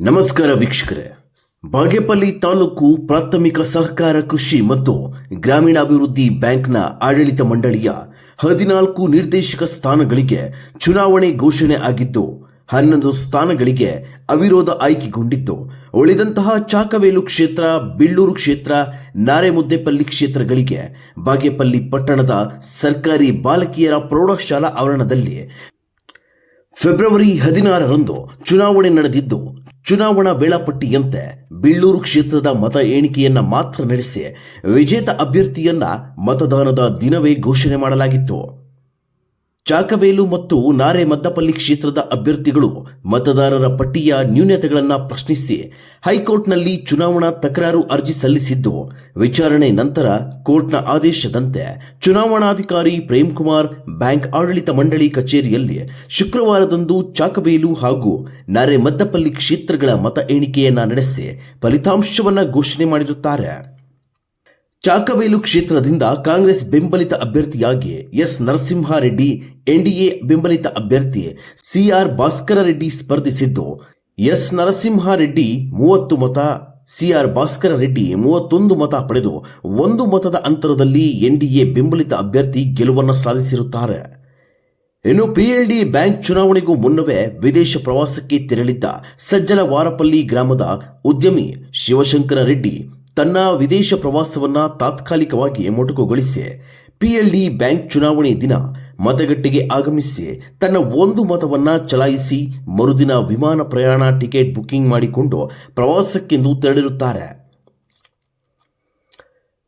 ನಮಸ್ಕಾರ ವೀಕ್ಷಕರೇ. ಬಾಗೇಪಲ್ಲಿ ತಾಲೂಕು ಪ್ರಾಥಮಿಕ ಸಹಕಾರ ಕೃಷಿ ಮತ್ತು ಗ್ರಾಮೀಣಾಭಿವೃದ್ಧಿ ಬ್ಯಾಂಕ್ನ ಆಡಳಿತ ಮಂಡಳಿಯ ಹದಿನಾಲ್ಕು ನಿರ್ದೇಶಕ ಸ್ಥಾನಗಳಿಗೆ ಚುನಾವಣೆ ಘೋಷಣೆ ಆಗಿದ್ದು, ಹನ್ನೊಂದು ಸ್ಥಾನಗಳಿಗೆ ಅವಿರೋಧ ಆಯ್ಕೆಗೊಂಡಿದ್ದು ಉಳಿದಂತಹ ಚಾಕವೇಲು ಕ್ಷೇತ್ರ, ಬಿಳ್ಳೂರು ಕ್ಷೇತ್ರ, ನಾರೆಮುದ್ದೆಪಲ್ಲಿ ಕ್ಷೇತ್ರಗಳಿಗೆ ಬಾಗೇಪಲ್ಲಿ ಪಟ್ಟಣದ ಸರ್ಕಾರಿ ಬಾಲಕಿಯರ ಪ್ರೌಢಶಾಲಾ ಆವರಣದಲ್ಲಿ ಫೆಬ್ರವರಿ ಹದಿನಾರರಂದು ಚುನಾವಣೆ ನಡೆದಿದ್ದು ಚುನಾವಣಾ ವೇಳಾಪಟ್ಟಿಯಂತೆ ಬಿಳ್ಳೂರು ಕ್ಷೇತ್ರದ ಮತ ಎಣಿಕೆಯನ್ನ ಮಾತ್ರ ನಡೆಸಿ ವಿಜೇತ ಅಭ್ಯರ್ಥಿಯನ್ನ ಮತದಾನದ ದಿನವೇ ಘೋಷಣೆ ಮಾಡಲಾಗಿತ್ತು. ಚಾಕವೇಲು ಮತ್ತು ನಾರೆ ಮದ್ದಪಲ್ಲಿ ಕ್ಷೇತ್ರದ ಅಭ್ಯರ್ಥಿಗಳು ಮತದಾರರ ಪಟ್ಟಿಯ ನ್ಯೂನತೆಗಳನ್ನು ಪ್ರಶ್ನಿಸಿ ಹೈಕೋರ್ಟ್ನಲ್ಲಿ ಚುನಾವಣಾ ತಕರಾರು ಅರ್ಜಿ ಸಲ್ಲಿಸಿದ್ದು, ವಿಚಾರಣೆ ನಂತರ ಕೋರ್ಟ್ನ ಆದೇಶದಂತೆ ಚುನಾವಣಾಧಿಕಾರಿ ಪ್ರೇಮ್ ಕುಮಾರ್ ಬ್ಯಾಂಕ್ ಆಡಳಿತ ಮಂಡಳಿ ಕಚೇರಿಯಲ್ಲಿ ಶುಕ್ರವಾರದಂದು ಚಾಕವೇಲು ಹಾಗೂ ನಾರೆ ಮದ್ದಪಲ್ಲಿ ಕ್ಷೇತ್ರಗಳ ಮತ ಎಣಿಕೆಯನ್ನು ನಡೆಸಿ ಫಲಿತಾಂಶವನ್ನು ಘೋಷಣೆ ಮಾಡಿರುತ್ತಾರೆ. ಚಾಕವೇಲು ಕ್ಷೇತ್ರದಿಂದ ಕಾಂಗ್ರೆಸ್ ಬೆಂಬಲಿತ ಅಭ್ಯರ್ಥಿಯಾಗಿ ಎಸ್ ನರಸಿಂಹಾರೆಡ್ಡಿ ಎನ್ಡಿಎ ಬೆಂಬಲಿತ ಅಭ್ಯರ್ಥಿ ಸಿಆರ್ ಭಾಸ್ಕರ ರೆಡ್ಡಿ ಸ್ಪರ್ಧಿಸಿದ್ದು. ಎಸ್ ನರಸಿಂಹಾರೆಡ್ಡಿ ಮೂವತ್ತು ಮತ ಸಿಆರ್ ಭಾಸ್ಕರ ರೆಡ್ಡಿ ಮೂವತ್ತೊಂದು ಮತ ಪಡೆದು ಒಂದು ಮತದ ಅಂತರದಲ್ಲಿ ಎನ್ಡಿಎ ಬೆಂಬಲಿತ ಅಭ್ಯರ್ಥಿ ಗೆಲುವನ್ನು ಸಾಧಿಸಿರುತ್ತಾರೆ. ಇನ್ನು ಪಿಎಲ್ಡಿ ಬ್ಯಾಂಕ್ ಚುನಾವಣೆಗೂ ಮುನ್ನವೇ ವಿದೇಶ ಪ್ರವಾಸಕ್ಕೆ ತೆರಳಿದ್ದ ಸಜ್ಜಲ ವಾರಪಲ್ಲಿ ಗ್ರಾಮದ ಉದ್ಯಮಿ ಶಿವಶಂಕರ ರೆಡ್ಡಿ ತನ್ನ ವಿದೇಶ ಪ್ರವಾಸವನ್ನು ತಾತ್ಕಾಲಿಕವಾಗಿ ಮೊಟಕುಗೊಳಿಸಿ ಪಿಎಲ್ಡಿ ಬ್ಯಾಂಕ್ ಚುನಾವಣೆ ದಿನ ಮತಗಟ್ಟೆಗೆ ಆಗಮಿಸಿ ತನ್ನ ಒಂದು ಮತವನ್ನ ಚಲಾಯಿಸಿ ಮರುದಿನ ವಿಮಾನ ಪ್ರಯಾಣ ಟಿಕೆಟ್ ಬುಕ್ಕಿಂಗ್ ಮಾಡಿಕೊಂಡು ಪ್ರವಾಸಕ್ಕೆಂದು ತೆರಳಿರುತ್ತಾರೆ.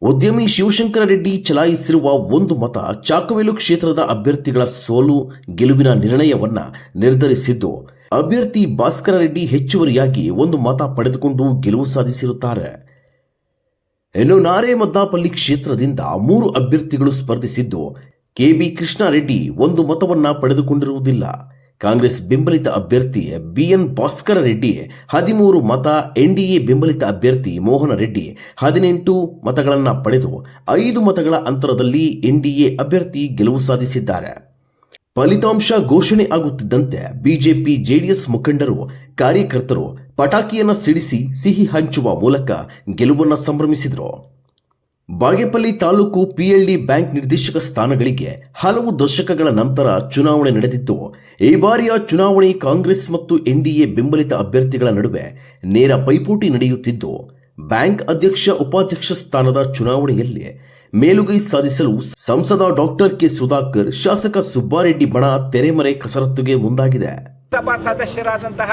ಉದ್ಯಮಿ ಶಿವಶಂಕರ ರೆಡ್ಡಿ ಚಲಾಯಿಸಿರುವ ಒಂದು ಮತ ಚಾಕವೇಲು ಕ್ಷೇತ್ರದ ಅಭ್ಯರ್ಥಿಗಳ ಸೋಲು ಗೆಲುವಿನ ನಿರ್ಣಯವನ್ನು ನಿರ್ಧರಿಸಿದ್ದು, ಅಭ್ಯರ್ಥಿ ಭಾಸ್ಕರ ರೆಡ್ಡಿ ಹೆಚ್ಚುವರಿಯಾಗಿ ಒಂದು ಮತ ಪಡೆದುಕೊಂಡು ಗೆಲುವು ಸಾಧಿಸಿರುತ್ತಾರೆ. ಇನ್ನು ನಾರೆ ಮದ್ದಾಪಲ್ಲಿ ಕ್ಷೇತ್ರದಿಂದ ಮೂರು ಅಭ್ಯರ್ಥಿಗಳು ಸ್ಪರ್ಧಿಸಿದ್ದು, ಕೆಬಿ ಕೃಷ್ಣಾರೆಡ್ಡಿ ಒಂದು ಮತವನ್ನ ಪಡೆದುಕೊಂಡಿರುವುದಿಲ್ಲ. ಕಾಂಗ್ರೆಸ್ ಬೆಂಬಲಿತ ಅಭ್ಯರ್ಥಿ ಬಿಎನ್ ಭಾಸ್ಕರ ರೆಡ್ಡಿ ಹದಿಮೂರು ಮತ, ಎನ್ಡಿಎ ಬೆಂಬಲಿತ ಅಭ್ಯರ್ಥಿ ಮೋಹನ ರೆಡ್ಡಿ ಹದಿನೆಂಟು ಮತಗಳನ್ನು ಪಡೆದು ಐದು ಮತಗಳ ಅಂತರದಲ್ಲಿ ಎನ್ಡಿಎ ಅಭ್ಯರ್ಥಿ ಗೆಲುವು ಸಾಧಿಸಿದ್ದಾರೆ. ಫಲಿತಾಂಶ ಘೋಷಣೆ ಆಗುತ್ತಿದ್ದಂತೆ ಬಿಜೆಪಿ ಜೆಡಿಎಸ್ ಮುಖಂಡರು, ಕಾರ್ಯಕರ್ತರು ಪಟಾಕಿಯನ್ನ ಸಿಡಿಸಿ ಸಿಹಿ ಹಂಚುವ ಮೂಲಕ ಗೆಲುವನ್ನು ಸಂಭ್ರಮಿಸಿದರು. ಬಾಗೇಪಲ್ಲಿ ತಾಲೂಕು ಪಿಎಲ್ಡಿ ಬ್ಯಾಂಕ್ ನಿರ್ದೇಶಕ ಸ್ಥಾನಗಳಿಗೆ ಹಲವು ದಶಕಗಳ ನಂತರ ಚುನಾವಣೆ ನಡೆದಿದ್ದು, ಈ ಬಾರಿಯ ಚುನಾವಣೆ ಕಾಂಗ್ರೆಸ್ ಮತ್ತು ಎನ್ಡಿಎ ಬೆಂಬಲಿತ ಅಭ್ಯರ್ಥಿಗಳ ನಡುವೆ ನೇರ ಪೈಪೋಟಿ ನಡೆಯುತ್ತಿದ್ದು, ಬ್ಯಾಂಕ್ ಅಧ್ಯಕ್ಷ ಉಪಾಧ್ಯಕ್ಷ ಸ್ಥಾನದ ಚುನಾವಣೆಯಲ್ಲಿ ಮೇಲುಗೈ ಸಾಧಿಸಲು ಸಂಸದ ಡಾಕ್ಟರ್ ಕೆ ಸುಧಾಕರ್, ಶಾಸಕ ಸುಬ್ಬಾರೆಡ್ಡಿ ಬಣ ತೆರೆಮರೆ ಕಸರತ್ತುಗೆ ಮುಂದಾಗಿದೆ. ಸಭಾ ಸದಸ್ಯರಾದಂತಹ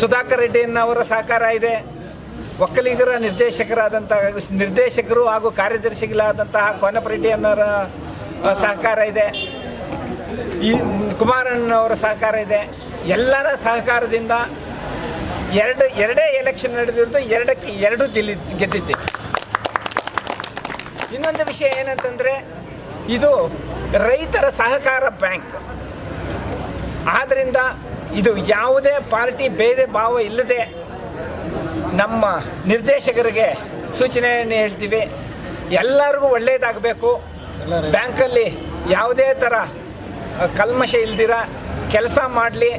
ಸುಧಾಕರ್ ರೆಡ್ಡಿಯನ್ನವರ ಸಹಕಾರ ಇದೆ. ಒಕ್ಕಲಿಗರ ನಿರ್ದೇಶಕರಾದಂತಹ, ನಿರ್ದೇಶಕರು ಹಾಗೂ ಕಾರ್ಯದರ್ಶಿಗಳಾದಂತಹ ಕೋನಪ್ಪ ರೆಡ್ಡಿಯನ್ನವರ ಸಹಕಾರ ಇದೆ. ಈ ಕುಮಾರಣ್ಣವರ ಸಹಕಾರ ಇದೆ. ಎಲ್ಲರ ಸಹಕಾರದಿಂದ ಎರಡು, ಎರಡೇ ಎಲೆಕ್ಷನ್ ನಡೆದಿರೋದು ಎರಡಕ್ಕೆ ಎರಡು ಗೆಲ್ಲಿ ಗೆದ್ದಿದ್ದೆ ಇನ್ನೊಂದು ವಿಷಯ ಏನಂತಂದರೆ, ಇದು ರೈತರ ಸಹಕಾರ ಬ್ಯಾಂಕ್. ಆದ್ದರಿಂದ ಇದು ಯಾವುದೇ ಪಾರ್ಟಿ ಭೇದ ಭಾವ ಇಲ್ಲದೆ ನಮ್ಮ ನಿರ್ದೇಶಕರಿಗೆ ಸೂಚನೆಯನ್ನು ಹೇಳ್ತೀವಿ. ಎಲ್ಲರಿಗೂ ಒಳ್ಳೆಯದಾಗಬೇಕು ಬ್ಯಾಂಕಲ್ಲಿ ಯಾವುದೇ ಥರ ಕಲ್ಮಶ ಇಲ್ದಿರ ಕೆಲಸ ಮಾಡಲಿ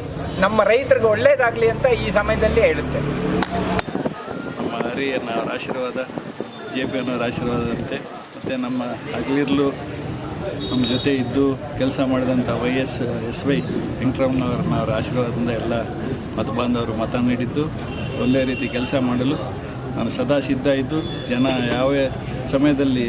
ನಮ್ಮ ರೈತರಿಗೆ ಒಳ್ಳೆಯದಾಗಲಿ ಅಂತ ಈ ಸಮಯದಲ್ಲಿ ಹೇಳುತ್ತೆ. ನಮ್ಮ ಹರಿಯನ್ನವರ ಆಶೀರ್ವಾದ ಜೆ ಪಿ ಅನ್ನೋರ ಆಶೀರ್ವಾದದಂತೆ ಮತ್ತು ನಮ್ಮ ಹಗಲಿರ್ಲು ನಮ್ಮ ಜೊತೆ ಇದ್ದು ಕೆಲಸ ಮಾಡಿದಂಥ ವೈ ಎಸ್ ಎಸ್ ವೈ ವೆಂಕಟರಮಣ್ಣವ್ರನ್ನವರ ಆಶೀರ್ವಾದದಿಂದ ಎಲ್ಲ ಮತ ಬಾಂಧವರು ಮತ ನೀಡಿದ್ದು. ಒಳ್ಳೆಯ ರೀತಿ ಕೆಲಸ ಮಾಡಲು ನಾನು ಸದಾ ಸಿದ್ಧ ಇದ್ದು, ಜನ ಯಾವ ಸಮಯದಲ್ಲಿ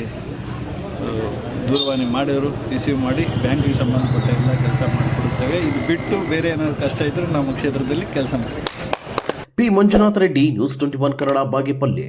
ದೂರವಾಣಿ ಮಾಡಿದರು, ರಿಸೀವ್ ಮಾಡಿ ಬ್ಯಾಂಕಿಗೆ ಸಂಬಂಧಪಟ್ಟ ಎಲ್ಲ ಕೆಲಸ ಮಾಡಿಕೊಡುತ್ತೇವೆ. ಇದು ಬಿಟ್ಟು ಬೇರೆ ಏನಾದರೂ ಕಷ್ಟ ಇದ್ದರೂ ನಮ್ಮ ಕ್ಷೇತ್ರದಲ್ಲಿ ಕೆಲಸ ಮಾಡ್ತೇವೆ. P. Manjunatha Reddy, news twenty one Kannada, Bagepalli.